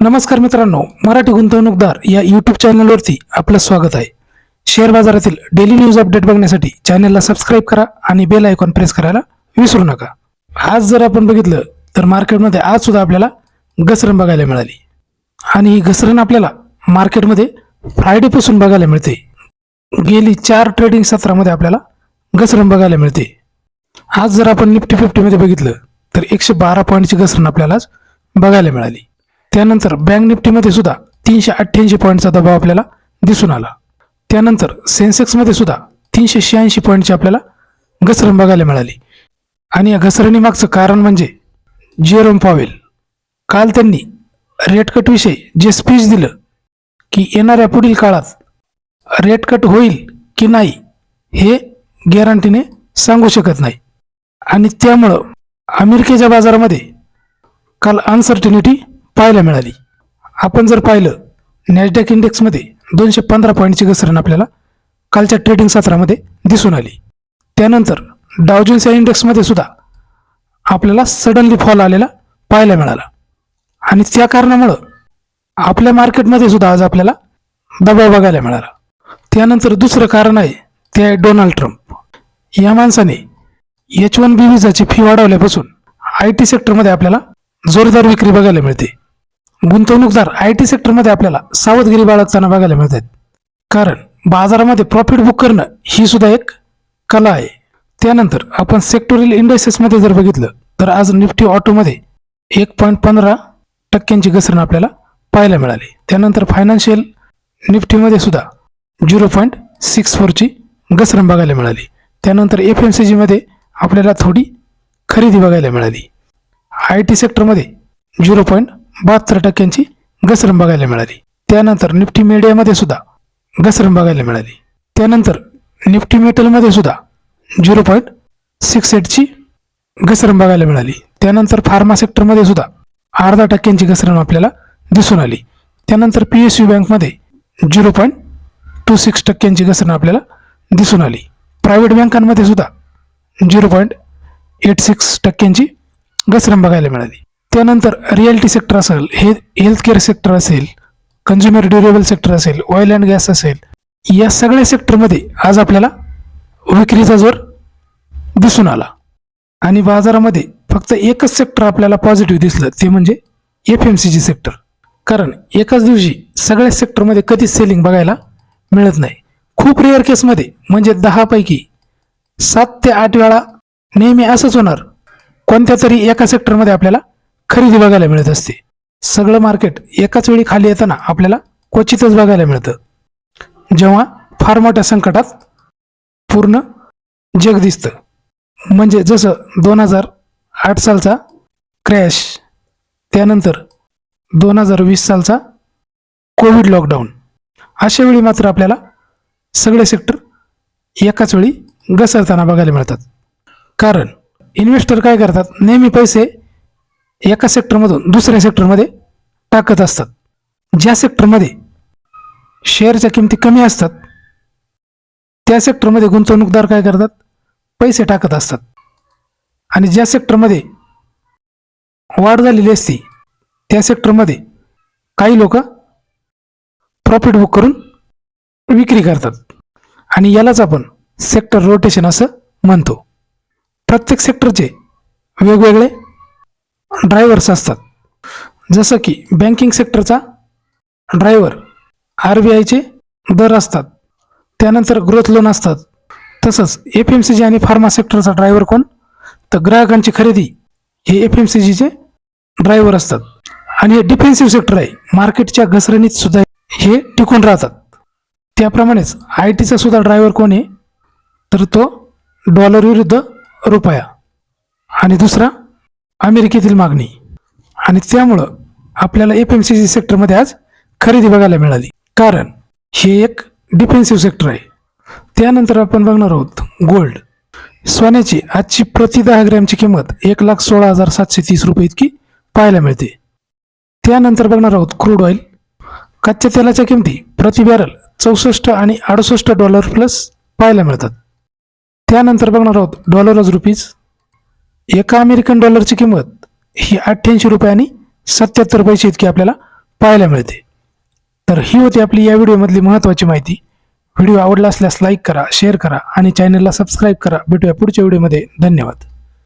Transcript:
नमस्कार मित्रांनो मराठी गुंतवणूकदार या यूट्यूब चॅनलवरती आपलं स्वागत आहे. शेअर बाजारातील डेली न्यूज अपडेट बघण्यासाठी चॅनलला सबस्क्राईब करा आणि बेल आयकॉन प्रेस करायला विसरू नका. आज जर आपण बघितलं तर मार्केटमध्ये आज सुद्धा आपल्याला घसरण बघायला मिळाली. आणि ही घसरण आपल्याला मार्केटमध्ये फ्रायडेपासून बघायला मिळते. गेली चार ट्रेडिंग सत्रामध्ये आपल्याला घसरण बघायला मिळते. आज जर आपण निफ्टी फिफ्टीमध्ये बघितलं तर एकशे बारा पॉईंटची घसरण आपल्याला आज बघायला मिळाली. त्यानंतर बँक निफ्टीमध्ये सुद्धा तीनशे अठ्ठ्याऐंशी पॉईंटचा दबाव आपल्याला दिसून आला. त्यानंतर सेन्सेक्समध्ये सुद्धा तीनशे शहाऐंशी पॉईंटची आपल्याला घसरण बघायला मिळाली. आणि या घसरणीमागचं कारण म्हणजे जेरोम पॉवेल. काल त्यांनी रेटकटविषयी जे स्पीच दिलं की येणाऱ्या पुढील काळात रेटकट होईल की नाही हे गॅरंटीने सांगू शकत नाही. आणि त्यामुळं अमेरिकेच्या बाजारामध्ये काल अनसर्टिनिटी पाहायला मिळाली. आपण जर पाहिलं नॅशडॅक इंडेक्समध्ये दोनशे पंधरा पॉईंटची घसरण आपल्याला कालच्या ट्रेडिंग सत्रामध्ये दिसून आली. त्यानंतर डावजन्स या इंडेक्समध्ये सुद्धा आपल्याला सडनली फॉल आलेला पाहायला मिळाला. आणि त्या कारणामुळं आपल्या मार्केटमध्ये सुद्धा आज आपल्याला दबाव बघायला मिळाला. त्यानंतर दुसरं कारण आहे ते आहे डोनाल्ड ट्रम्प या माणसाने एच वन बी विजाची फी वाढवल्यापासून आय टी सेक्टरमध्ये आपल्याला जोरदार विक्री बघायला मिळते. गुंतवणूकदार आय टी सेक्टरमध्ये आपल्याला सावधगिरी बाळगताना बघायला मिळत आहेत कारण बाजारामध्ये प्रॉफिट बुक करणं ही सुद्धा एक कला आहे. त्यानंतर आपण सेक्टोरियल इंडस्ट्रीजमध्ये जर बघितलं तर आज निफ्टी ऑटोमध्ये एक पॉईंट पंधरा टक्क्यांची घसरण आपल्याला पाहायला मिळाली. त्यानंतर फायनान्शियल निफ्टीमध्ये सुद्धा झिरो पॉईंट सिक्स फोरची घसरण बघायला मिळाली. त्यानंतर एफ एम सी जीमध्ये आपल्याला थोडी खरेदी बघायला मिळाली. आय टी सेक्टरमध्ये झिरो पॉईंट बहात्तर टक्क्यांची घसरण बघायला मिळाली. त्यानंतर निफ्टी मीडियामध्ये सुद्धा घसरण बघायला मिळाली. त्यानंतर निफ्टी मेटलमध्ये सुद्धा झिरो पॉईंट सिक्स एटची घसरण बघायला मिळाली. त्यानंतर फार्मा सेक्टरमध्ये सुद्धा अर्धा टक्क्यांची घसरण आपल्याला दिसून आली. त्यानंतर पी एस यू बँकमध्ये झिरो पॉईंट टू सिक्स टक्क्यांची घसरण आपल्याला दिसून आली. प्रायव्हेट बँकांमध्ये सुद्धा झिरो पॉईंट एट सिक्स टक्क्यांची घसरण बघायला मिळाली. त्यानंतर रिअल्टी सेक्टर असेल हे हेल्थकेअर सेक्टर असेल कन्झ्युमर ड्युरेबल सेक्टर असेल ऑइल अँड गॅस असेल या सगळ्या सेक्टरमध्ये आज आपल्याला विक्रीचा जोर दिसून आला. आणि बाजारामध्ये फक्त एकच सेक्टर आपल्याला पॉझिटिव्ह दिसलं ते म्हणजे F M C G sector कारण एकाच दिवशी सगळ्या सेक्टरमध्ये कधीच सेलिंग बघायला मिळत नाही. खूप रेअर केसमध्ये म्हणजे दहापैकी सात ते आठ वेळा नेहमी असंच होणार. कोणत्या तरी एका सेक्टरमध्ये आपल्याला खरेदी बघायला मिळत असते. सगळं मार्केट एकाच वेळी खाली येताना आपल्याला क्वचितच बघायला मिळतं. जेव्हा फार मोठ्या संकटात पूर्ण जग दिसतं. म्हणजे जसं दोन हजार आठ सालचा क्रॅश त्यानंतर दोन हजार वीस सालचा कोविड लॉकडाऊन अशा वेळी मात्र आपल्याला सगळे सेक्टर एकाच वेळी घसरताना बघायला मिळतात. कारण इन्व्हेस्टर काय करतात? नेहमी पैसे एका सेक्टरमधून दुसऱ्या सेक्टरमध्ये टाकत असतात. ज्या सेक्टरमध्ये शेअरच्या किमती कमी असतात त्या सेक्टरमध्ये गुंतवणूकदार काय करतात? पैसे टाकत असतात. आणि ज्या सेक्टरमध्ये वाढ झालेली असते त्या सेक्टरमध्ये काही लोक प्रॉफिट बुक करून विक्री करतात. आणि यालाच आपण सेक्टर रोटेशन असं म्हणतो. प्रत्येक सेक्टरचे वेगवेगळे ड्रायव्हर्स असतात. जसं की बँकिंग सेक्टरचा ड्रायव्हर आर बी आयचे दर असतात. त्यानंतर ग्रोथ लोन असतात. तसंच एफ एम सी जी आणि फार्मा सेक्टरचा ड्रायव्हर कोण? तर ग्राहकांची खरेदी हे एफ एम सी जीचे ड्रायव्हर असतात. आणि हे डिफेन्सिव्ह सेक्टर आहे. मार्केटच्या घसरणीत सुद्धा हे टिकून राहतात. त्याप्रमाणेच आय टीचा सुद्धा ड्रायव्हर कोण आहे? तर तो डॉलर विरुद्ध रुपया. आणि दुसरा अमेरिकेतील मागणी. आणि त्यामुळं आपल्याला एफ एम सी जी सेक्टरमध्ये आज खरेदी बघायला मिळाली. कारण हे एक डिफेन्सिव्ह सेक्टर आहे. त्यानंतर आपण बघणार आहोत गोल्ड सोन्याची आजची प्रति दहा ग्रॅमची किंमत एक लाख सोळा हजार सातशे तीस रुपये इतकी पाहायला मिळते. त्यानंतर बघणार आहोत क्रूड ऑइल कच्च्या तेलाच्या किमती प्रति बॅरल चौसष्ट आणि अडुसष्ट डॉलर प्लस पाहायला मिळतात. त्यानंतर बघणार आहोत डॉलर रुपीज एका अमेरिकन डॉलरची किंमत ही अठ्ठ्याऐंशी रुपये आणि सत्याहत्तर पैसे इतकी आपल्याला पाहायला मिळते. तर ही होती आपली या व्हिडिओमधली महत्त्वाची माहिती. व्हिडिओ आवडला असल्यास लाईक करा शेअर करा आणि चॅनलला सबस्क्राईब करा. भेटूया पुढच्या व्हिडिओमध्ये. धन्यवाद.